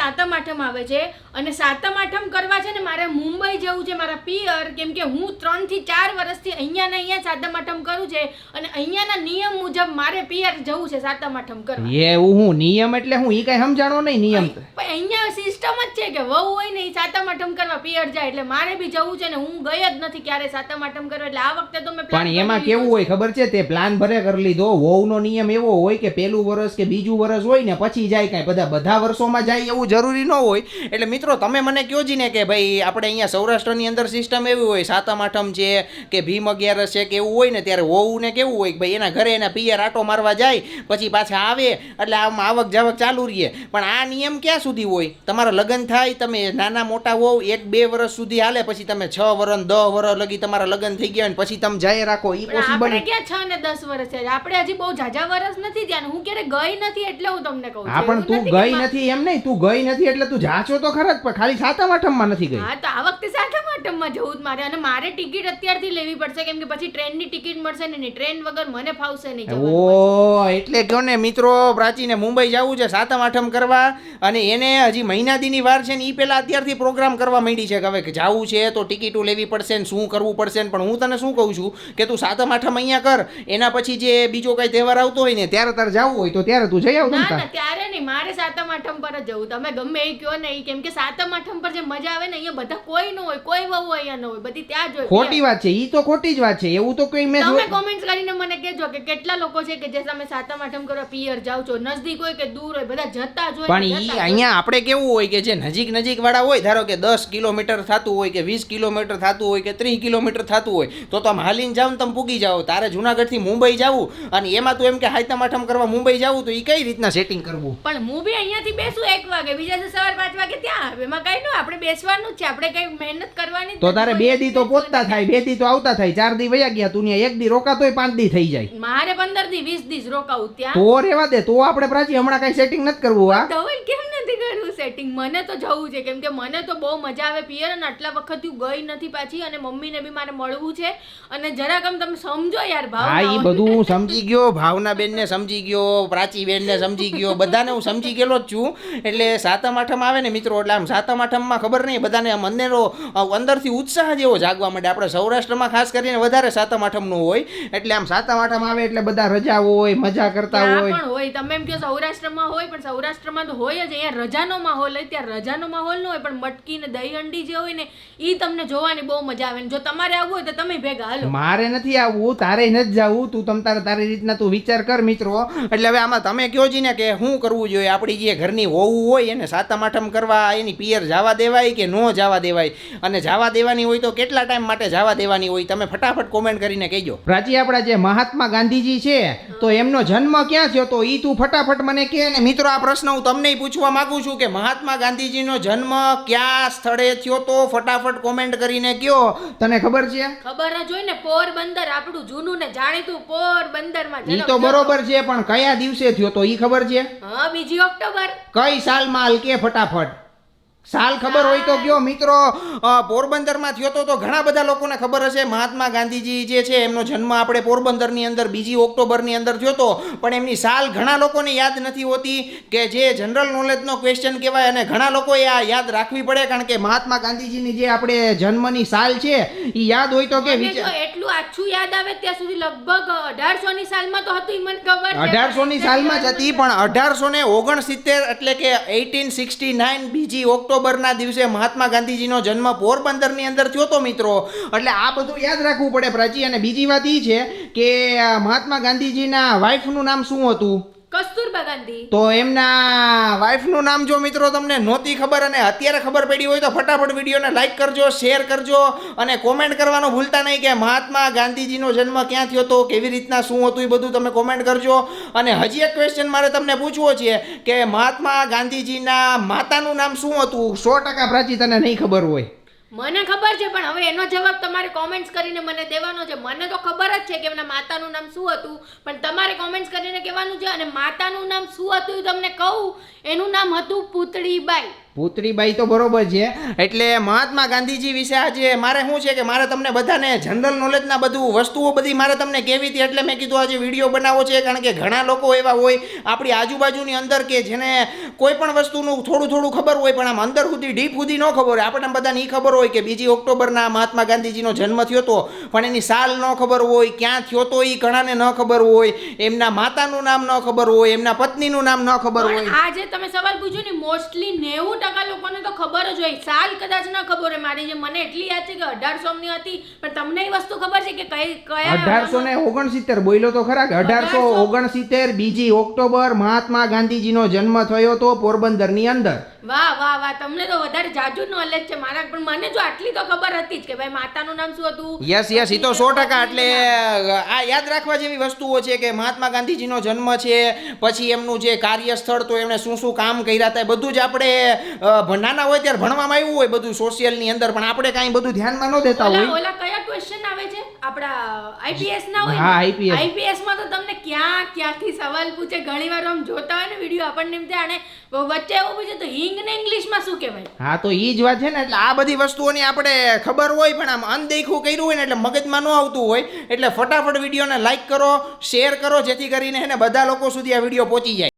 સાતમ આઠમ આવે છે. અને સાતમ આઠમ કરવા છે ને મારે મુંબઈ જવું છે મારા પિયર કેમ કે હું ત્રણથી ચાર વર્ષથી અહીંયા ને અહીંયા સાતમ આઠમ કરું છે અને અહીંયાના નિયમ મુજબ મારે પિયર જવું છે સાતમ આઠમ કરવા. એવું હું નિયમ એટલે હું ઈ કઈ સમજાણો નહીં નિયમ અહીંયા સિસ્ટમ જ છે કે વહુ હોય ને એ સાતમ આઠમ કરવા પિયર જાય એટલે મારે બી જવું છે ને હું ગઈ જ નથી ક્યારે સાતમ આઠમ કરવા. એટલે આ વખતે તો મેં પણ એમાં કેવું હોય ખબર છે? તે પ્લાન ભરે કરી લીધો. વહુનો નિયમ એવો હોય કે પહેલું વર્ષ કે બીજું વર્ષ હોય ને પછી જાય કાંઈ. બધા બધા વર્ષોમાં જાય એવું જરૂરી ન હોય. એટલે મિત્રો તમે મને કહો ને કે ભાઈ આપણે અહીંયા સૌરાષ્ટ્રની અંદર સિસ્ટમ એવી હોય. સાતમ આઠમ છે કે ભીમ અગિયારસ છે કે એવું હોય ને ત્યારે વહુને કેવું હોય કે ભાઈ એના ઘરે એના પિયર આટો મારવા જાય પછી પાછા આવે. એટલે આમ આવક જાવક ચાલુ રહીએ. પણ આ નિયમ ક્યાં સુધી હોય. તમારા લગ્ન થાય તમે નાના મોટા હોવ એક બે વર્ષ સુધી હાલે પછી તમે છ વર્ષ દસ વર્ષ લગી તમારા લગ્ન થઈ ગયા પછી તમે જાય રાખો એ પોસિબલ ક્યાં છ ને દસ વર્ષ છે? આપણે હજી બહુ ઝાઝા વર્ષ નથી ત્યાં હું ક્યારે ગઈ નથી એટલે હું તમને કહું હા પણ તું ગઈ નથી એમ નહીં તું ગઈ નથી એટલે તું જાચો તો ખરા જ પણ ખાલી સાતમ આઠમમાં નથી ગઈ. હા તો આ વખતે સાતમ આઠમમાં જવું જ મારે અને મારે ટિકિટ અત્યારથી લેવી પડશે કેમ કે પછી ટ્રેનની ટિકિટ મળશે ને નહીં ટ્રેન વગર મને ફાવશે નહીં ઓ એટલે કહો ને મિત્રો પ્રાચીને મુંબઈ જવું છે સાતમ આઠમ કરવા અને એને હજી મહિના દીની વાર છે ને એ પહેલાં અત્યારથી પ્રોગ્રામ કરવા માંડી છે કે હવે કે જાવું છે તો ટિકિટો લેવી પડશે ને શું કરવું પડશે ને પણ હું તને શું કહું છું કે તું સાતમ આઠમ અહીંયા કર એના પછી જે બીજો કઈ તહેવાર આવતો હોય ને ત્યારે તારે જવું હોય તો ત્યારે તું જઈ આવતો ના ના ત્યારે નહીં મારે સાતમ આઠમ પર જ જવું તમે ગમે એ કહો ને કેમ કે સાતમ આઠમ પર જે મજા આવે ને અહીંયા બધા કોઈ ન હોય કોઈ વહુ અહીંયા ન હોય બધી ત્યાં જ હોય ખોટી વાત છે ઈ તો ખોટી જ વાત છે એવું તો કઈ મેં તમે કોમેન્ટ્સ કરીને મને કહેજો કે કેટલા લોકો છે કે જે તમે સાતમ આઠમ કરવા પિયર જાવ છો નજદીક હોય કે દૂર હોય બધા જતા જ હોય પણ ઈ. અહીંયા આપણે કેવું હોય કે જે નજીક નજીક વાળા હોય ધારો કે દસ કિલોમીટર થતું હોય કે વીસ કિલોમીટર થતું હોય કે ત્રીસ કિલોમીટર થતું હોય તો તમે હાલીને જાવ ને તમે પૂગી જાઓ. તારે જુનાગઢથી મુંબઈ જવું અને એમાં તું એમ કે હાઈતમ આઠમ કરવા મુંબઈ જવું તો એ કઈ રીતના સેટિંગ કરવું? પણ હું બી અહીંયાથી બેસું એક વાગે બીજા સવાર પાંચ વાગે ત્યાં આવે એમાં કઈ ન આપણે બેસવાનું જ છે આપણે કઈ મહેનત કરવાની તો તારે બે દી તો પોતતા થાય બે દી તો આવતા થાય ચાર દી વયા ગયા તું ત્યાં એક દી રોકાતોય પાંચ દી થઈ જાય. મારે પંદરથી વીસ જ રોકાવું ત્યાં. તો રેવા દે તો આપણે પ્રાચી હમણાં કઈ સેટિંગ નથી કરવું આ ધવલ કેમ નથી કરવું સેટિંગ મને તો જવું છે કેમ કે મને તો બહુ મજા આવે પિયર અને આટલા વખત હું ગઈ નથી પાછી અને મમ્મીને બી મારે મળવું છે. અને જરાક આમ તમે સમજો યાર ભાવ હા એ બધું હું સમજી ગયો ભાવના બેનને સમજી ગયો પ્રાચી બેનને સમજી ગયો બધાને હું સમજી ગયેલો જ છું. એટલે સાતમ આઠમ આવે ને મિત્રો એટલે આમ સાતમ આઠમમાં ખબર નહીં બધાને આમ અંદરો અંદરથી ઉત્સાહ જેવો જાગવા માંડે. આપણે સૌરાષ્ટ્રમાં ખાસ કરીને વધારે સાતમ આઠમનું હોય એટલે આમ સાતમ આઠમ આવે એટલે બધા રજા હોય મજા કરતા હોય. પણ હોય. તમે એમ કહો સૌરાષ્ટ્રમાં હોય પણ સૌરાષ્ટ્રમાં તો હોય જ. અહીંયા રજાનો માહોલ હોય ત્યાં રજાનો માહોલ ન હોય પણ મટકી ને દહીં અંડી જે હોય ને એ તમને જોવાની બહુ મજા આવે. જો તમારે આવવું હોય તો તમે ભેગા. હાલો. મારે નથી આવવું તારે નથી જવું. તું તમ તારે તારી રીતના તું વિચાર કર મિત્રો. એટલે હવે આમાં તમે કહો છો ને કે શું કરવું જોઈએ? આપણી જે ઘરની હોવું હોય એને સાતમ આઠમ કરવા એની પિયર જવા દેવાય કે ન જવા દેવાય? અને જવા દેવાની હોય તો કેટલા ટાઈમ માટે જવા દેવાની હોય તમે ફટાફટ કોમેન્ટ કરીને કહેજો. પ્રાચી આપણા જે મહાત્મા ગાંધીજી છે તો એમનો જન્મ ક્યાં થયો? તો એ તું ફટાફટ મને કહે ને મિત્રો આ પ્રશ્ન હું તમને પૂછવા માંગુ છું કે મહાત્મા ગાંધીજીનો જન્મ ક્યાં સ્થળે થયો તો ફટાફટ કોમેન્ટ કરીને કયો તને ખબર છે? ખબર જ હોય ને પોરબંદર આપણું જૂનું ને જાણીતું પોરબંદરમાં ઈ તો બરોબર છે પણ કયા દિવસે થયો તો ઈ ખબર છે? હા બીજી ઓક્ટોબર. કઈ સાલમાં હાલ કે ફટાફટ? સાલ ખબર હોય તો કયો મિત્રો પોરબંદરમાં થયો તો તો ઘણા બધા લોકોને ખબર હશે. મહાત્મા ગાંધીજી જે છે એમનો જન્મ આપણે પોરબંદરની અંદર બીજી ઓક્ટોબરની અંદર થયો હતો પણ એમની સાલ ઘણા લોકોને યાદ નથી હોતી કે જે જનરલ નોલેજનો ક્વેશ્ચન કહેવાય અને ઘણા લોકોએ આ યાદ રાખવી પડે કારણ કે મહાત્મા ગાંધીજીની જે આપણે જન્મની સાલ છે એ યાદ હોય તો કે એટલું આછું યાદ આવે ત્યાં સુધી લગભગ અઢારસો ની સાલમાં તો હતું મને ખબર અઢારસો ની સાલમાં જ હતી પણ અઢારસો ને ઓગણસિત્તેર એટલે કે એટીન સિક્સટી નાઇન બીજી ઓક્ટોબરના દિવસે મહાત્મા ગાંધીજીનો જન્મ પોરબંદરની અંદર થયો તો મિત્રો. એટલે આ બધું યાદ રાખવું પડે પ્રાચી. અને બીજી વાત એ છે કે મહાત્મા ગાંધીજીના વાઇફનું નામ શું હતું? કસ્તુરબા ગાંધી. તો એમના વાઈફનું નામ જો મિત્રો તમને નહોતી ખબર અને અત્યારે ખબર પડી હોય તો ફટાફટ વિડીયોને લાઈક કરજો શેર કરજો અને કોમેન્ટ કરવાનું ભૂલતા નહીં કે મહાત્મા ગાંધીજીનો જન્મ ક્યાં થયો તો, કેવી રીતના, શું હતું એ બધું તમે કોમેન્ટ કરજો. અને હજી એક ક્વેશ્ચન મારે તમને પૂછવો છે કે મહાત્મા ગાંધીજીના માતાનું નામ શું હતું? સો ટકા પ્રાચી તને નહીં ખબર હોય. મને ખબર છે, પણ હવે એનો જવાબ તમારે કોમેન્ટ્સ કરીને મને દેવાનો છે. મને તો ખબર જ છે કે એમના માતાનું નામ શું હતું, પણ તમારે કોમેન્ટ્સ કરીને કહેવાનું છે અને માતાનું નામ શું હતું તમને કહું. એનું નામ હતું પૂતળીબાઈ. પુત્રીબાઈ તો બરોબર છે એટલે મહાત્મા ગાંધીજી વિશે આજે મારે શું છે કે મારે તમને બધાને જનરલ નોલેજના બધું વસ્તુઓ બધી મારે તમને કહેવી હતી એટલે મેં કીધું આજે વીડિયો બનાવવો છે કારણ કે ઘણા લોકો એવા હોય આપણી આજુબાજુની અંદર કે જેને કોઈ પણ વસ્તુનું થોડું થોડું ખબર હોય પણ આમ અંદર સુધી ડીપ સુધી ન ખબર હોય. આપણને બધાને એ ખબર હોય કે બીજી ઓક્ટોબરના મહાત્મા ગાંધીજીનો જન્મ થયો હતો પણ એની સાલ ન ખબર હોય ક્યાં થયો તો એ ઘણાને ન ખબર હોય એમના માતાનું નામ ન ખબર હોય એમના પત્નીનું નામ ન ખબર હોય. આજે તમે સવાલ પૂછ્યો ને મોસ્ટલી નેવું ટકા લોકોને તો ખબર જ હોય. સાલ કદાચ ન ખબર હોય. મારી જે મને એટલી યાદ છે કે અઢારસો ની હતી પણ તમને એ વસ્તુ ખબર છે કે કઈ કયા અઢારસો ને ઓગણસિત્તેર બોલ્યો તો ખરા કે? અઢારસો ઓગણસિત્તેર બીજી ઓક્ટોબર મહાત્મા ગાંધીજીનો જન્મ થયો તો પોરબંદરની અંદર. વાહ વાહ વાહ તમને તો વધારે જાજુ નોલેજ છે. મારા પણ મને જો આટલી તો ખબર હતી જ કે ભાઈ માતાનું નામ શું હતું? યસ યસ એ તો સો ટકા એટલે આ યાદ રાખવા જેવી વસ્તુઓ છે કે મહાત્મા ગાંધીજીનો જન્મ છે પછી એમનું જે કાર્યસ્થળ તો એમણે શું શું કામ કર્યા હતા બધું જ આપણે ભણવાના નાના હોય ત્યારે ભણવામાં આવ્યું હોય બધું સોશિયલની અંદર પણ આપણે કાંઈ બધું ધ્યાનમાં ન દેતા હોય. ઓલા કયા ક્વેશ્ચન આવે છે? આપણા આઈપીએસ ના હોય હા. આઈપીએસમાં તો તમને ક્યાં ક્યાંથી સવાલ પૂછે ઘણી વાર આમ જોતા હોય ને વીડિયો આપણને એમ થાય અને વચ્ચે એવું પૂછે તો હિંગ ને ઇંગ્લિશમાં શું કહેવાય? હા તો એ જ વાત છે ને એટલે આ બધી વસ્તુઓની આપણે ખબર હોય પણ આમ અનદેખું કર્યું હોય ને એટલે મગજમાં ન આવતું હોય એટલે ફટાફટ વિડીયોને લાઈક કરો શેર કરો જેથી કરીને એને બધા લોકો સુધી આ વીડિયો પહોંચી જાય.